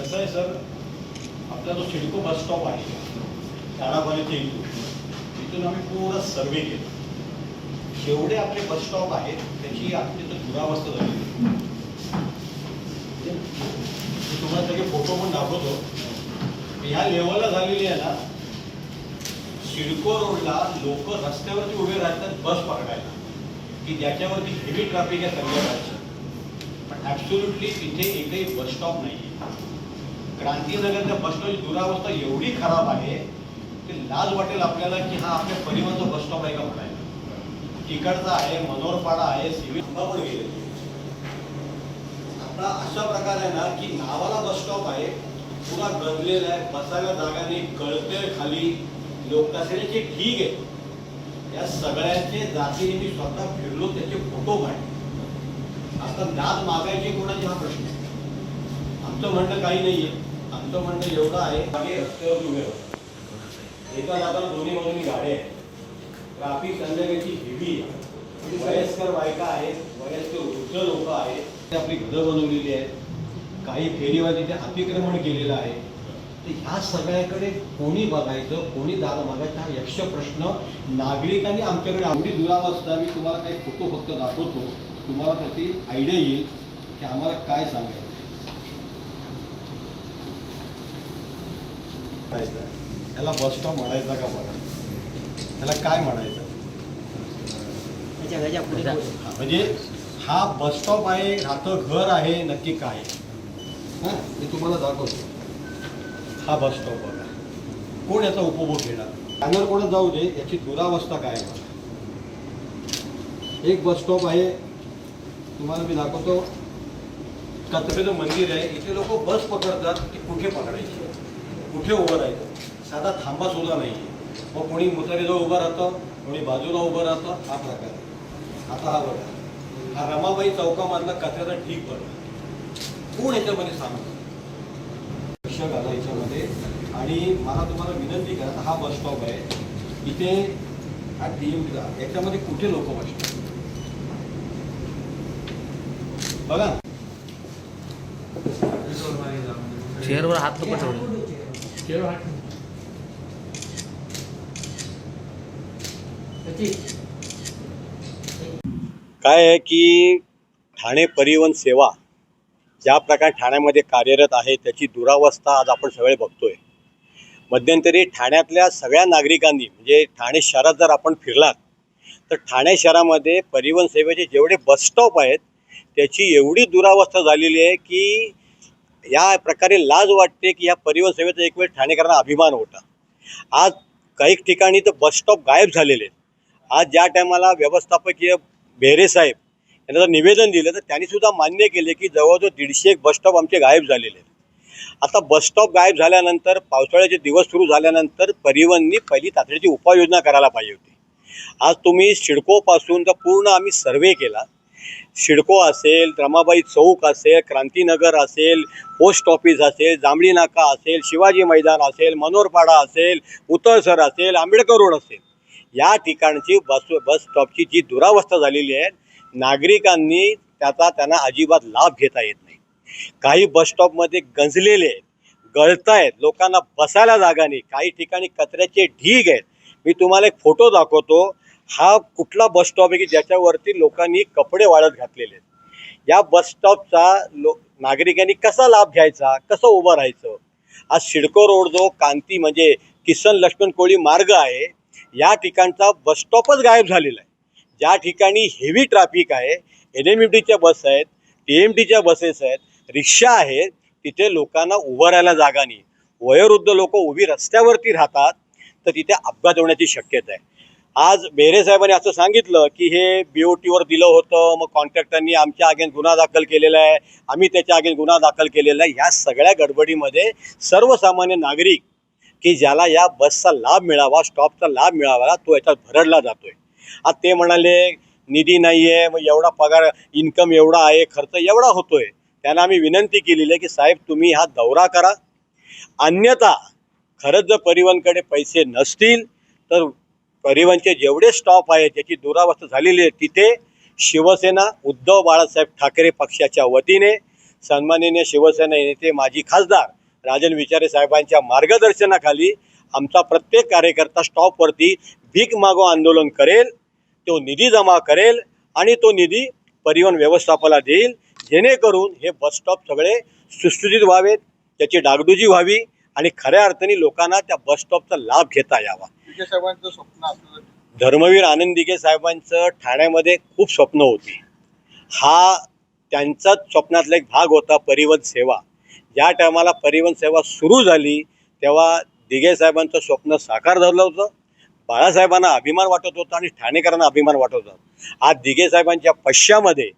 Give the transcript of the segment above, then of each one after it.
कसं आहे सर आपला जो सिडको बस स्टॉप आहे शाळापर्यंत इथून तिथून आम्ही पूर्ण सर्वे केला. जेवढे आपले बस स्टॉप आहेत त्याची अत्यंत दुरावस्था झालेली म्हणजे मी तुम्हाला सगळे फोटो पण दाखवतो. ह्या लेवलला झालेली आहे ना सिडको रोडला लोक रस्त्यावरती उभे राहतात बस पकडायला की ज्याच्यावरती हेवी ट्रॅफिक आहे संध्याकाळची पण ॲब्सोल्युटली तिथे एकही बस स्टॉप नाही आहे क्रांतीनगरच्या बसस्टॉपची दुरावस्था एवढी खराब आहे की लाज वाटेल आपल्याला की हा आपल्या परिवहनचा बस स्टॉप आहे का म्हणायला. तिकडचा आहे मनोरपाडा आहे सिव्हिल पण गेले. आता अशा प्रकार आहे ना की नावाला बस स्टॉप आहे पुरा गजलेला आहे बसायला जागा नाही गळते खाली लोक जे ठीक आहे या सगळ्यांचे जातीने मी स्वतः फिरलो त्याचे फोटो काढले. आता दाद मागायचे कोणाचे हा प्रश्न आहे? आमचं म्हणणं काही नाहीये. आमचं म्हणणं एवढं आहे. मागे रस्त्यावर उभे एका जाताना दोन्ही बाजूनी गाड्या आहेत. ट्राफिक संध्याकाळची हेवी आहे. वयस्कर बायका आहेत. वयस्कर वृद्ध लोक आहेत. ते आपली घरं बनवलेली आहेत. काही फेरीवर तिथे अतिक्रमण केलेलं आहे. तर ह्या सगळ्याकडे कोणी बघायचं कोणी दाद मागायचं हा यक्ष प्रश्न नागरिकांनी आमच्याकडे आवडी दुरावस्था मी तुम्हाला काही फोटो फक्त दाखवतो. तुम्हाला त्याची आयडिया येईल की आम्हाला काय सांगायचं. त्याला बस स्टॉप म्हणायचा का बघा त्याला काय म्हणायचं? म्हणजे हा बस स्टॉप आहे राहतं घर आहे नक्की काय हां? मी तुम्हाला दाखवतो. हा बस स्टॉप बघा. कोण याचा उपभोग घेणार? बॅनर कोण जाऊ दे याची दुरावस्था काय आहे बघा. एक बस स्टॉप आहे तुम्हाला मी दाखवतो. कचरेचं मंदिर आहे इथे लोक बस पकडतात की कुठे पकडायची? कुठे उभं राहायचं. साधा थांबा सुद्धा नाही. मग कोणी मुतारीजवळ उभं राहतं कोणी बाजूला उभं राहतं हा प्रकार. आता हा बघा. हा रमाबाई चौकामधला कचऱ्याचा ढीक बघा. कोण याच्यामध्ये सांगतो लक्ष घाला याच्यामध्ये. आणि मला तुम्हाला विनंती करा हा बस स्टॉप आहे. इथे हा एम याच्यामध्ये कुठे लोक बसतात? बघा. चेअरवर हात नको ठेवले काय आहे की ठाणे परिवहन सेवा ज्या प्रकारे ठाण्यामध्ये कार्यरत आहे त्याची दुरावस्था आज आपण सगळे बघतोय. मध्यंतरी ठाण्यातल्या सगळ्या नागरिकांनी म्हणजे ठाणे शहरात जर आपण फिरलात तर ठाणे शहरामध्ये परिवहन सेवेचे जेवढे बस स्टॉप आहेत त्याची एवढी दुरावस्था झालेली आहे की या प्रकारे लाज वाटते की या परिवहन सेवेचा एक वेळ ठाणेकरांना अभिमान होता. आज काही ठिकाणी तर बस स्टॉप गायब झालेले आहेत. आज ज्या टायमाला व्यवस्थापकीय बेहरे साहेब यांना जर निवेदन दिलं तर त्यांनी सुद्धा मान्य केले की जवळजवळ दीडशे एक बस स्टॉप आमचे गायब झालेले आहेत. आता बस स्टॉप गायब झाल्यानंतर पावसाळ्याचे दिवस सुरू झाल्यानंतर परिवहननी पहिली तातडीची उपाययोजना करायला पाहिजे होती. आज तुम्ही शिडकोपासून तर पूर्ण आम्ही सर्वे केला शिडको असेल रमाबाई चौक असेल क्रांतीनगर असेल पोस्ट ऑफिस असेल जांभळी नाका असेल शिवाजी मैदान असेल मनोरपाडा असेल उतळसर असेल आंबेडकर रोड असेल. या ठिकाणची बस बस स्टॉपची जी दुरावस्था झालेली आहे नागरिकांनी त्याचा त्यांना अजिबात लाभ घेता येत नाही. काही बस स्टॉपमध्ये गंजलेले आहेत गळतायत लोकांना बसायला जागा नाही काही ठिकाणी कचऱ्याचे ढीग आहेत. मी तुम्हाला एक फोटो दाखवतो. हा कुठला बस स्टॉप आहे की ज्याच्यावरती लोकांनी कपडे वाळत घातलेले आहेत? या बस स्टॉपचा लो नागरिकांनी कसा लाभ घ्यायचा? कसं उभं राहायचं? आज सिडको रोड जो कांती म्हणजे किसन लक्ष्मण कोळी मार्ग आहे या ठिकाणचा बस स्टॉपच गायब झालेला आहे. ज्या ठिकाणी हेवी ट्रॅफिक आहे एन एम एफ डीच्या बस आहेत टी एम टीच्या बसेस आहेत रिक्षा आहेत तिथे लोकांना उभं राहायला जागा नाही. वयोवृद्ध लोक उभी रस्त्यावरती राहतात तर तिथे अपघात होण्याची शक्यता आहे. आज बेरे साहेबांनी असं सांगितलं की हे बी ओ टीवर दिलं होतं मग कॉन्ट्रॅक्टरनी आमच्या अगेन्स्ट गुन्हा दाखल केलेला आहे आम्ही त्याच्या अगेन्स्ट गुन्हा दाखल केलेला आहे. ह्या सगळ्या गडबडीमध्ये सर्वसामान्य नागरिक की ज्याला या बसचा लाभ मिळावा स्टॉपचा लाभ मिळावा तो याच्यात भरडला जातोय. आज ते म्हणाले निधी नाही आहे मग एवढा पगार इन्कम एवढा आहे खर्च एवढा होतोय. त्यांना आम्ही विनंती केलेली आहे की साहेब तुम्ही हा दौरा करा. अन्यथा खरंच जर परिवहनकडे पैसे नसतील तर परिवहनचे जेवढे स्टॉप आहेत त्याची दुरावस्था झालेली आहे तिथे शिवसेना उद्धव बाळासाहेब ठाकरे पक्षाच्या वतीने सन्माननीय शिवसेना नेते माजी खासदार राजन विचारे साहेबांच्या मार्गदर्शनाखाली आमचा प्रत्येक कार्यकर्ता स्टॉपवरती भीक मागो आंदोलन करेल तो निधी जमा करेल आणि तो निधी परिवहन व्यवस्थापनाला देईल जेणेकरून हे बसस्टॉप सगळे सुस्थितीत व्हावेत त्याची डागडुजी व्हावी आणि खऱ्या अर्थाने लोकांना त्या बसस्टॉपचा लाभ घेता यावा. साहेबांचं स्वप्न धर्मवीर आनंद दिघे साहेबांचं ठाण्यामध्ये खूप स्वप्न होती. हा त्यांचाच स्वप्नातला एक भाग होता परिवहन सेवा. ज्या टायमाला परिवहन सेवा सुरू झाली तेव्हा दिघे साहेबांचं स्वप्न साकार झालं होतं. बाळासाहेबांना अभिमान वाटत होता आणि ठाणेकरांना अभिमान वाटत होता. आज दिघे साहेबांच्या पश्चामध्ये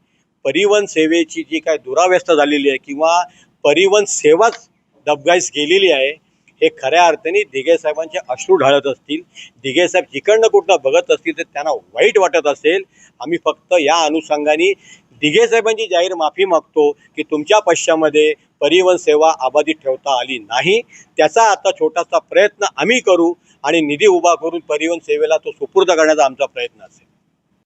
परिवहन सेवेची जी काय दुरावस्था झालेली आहे किंवा परिवहन सेवाच दबगाईस गेलेली आहे. हे खऱ्या अर्थाने दिघे साहेबांचे अश्रू ढाळत असतील. दिघे साहेब जिकडनं कुठनं बघत असतील तर त्यांना वाईट वाटत असेल. आम्ही फक्त या अनुषंगाने दिघे साहेबांची जाहीर माफी मागतो की तुमच्या पश्चामध्ये परिवहन सेवा अबाधित ठेवता आली नाही. त्याचा आता छोटासा प्रयत्न आम्ही करू आणि निधी उभा करून परिवहन सेवेला तो सुपूर्द करण्याचा आमचा प्रयत्न असेल.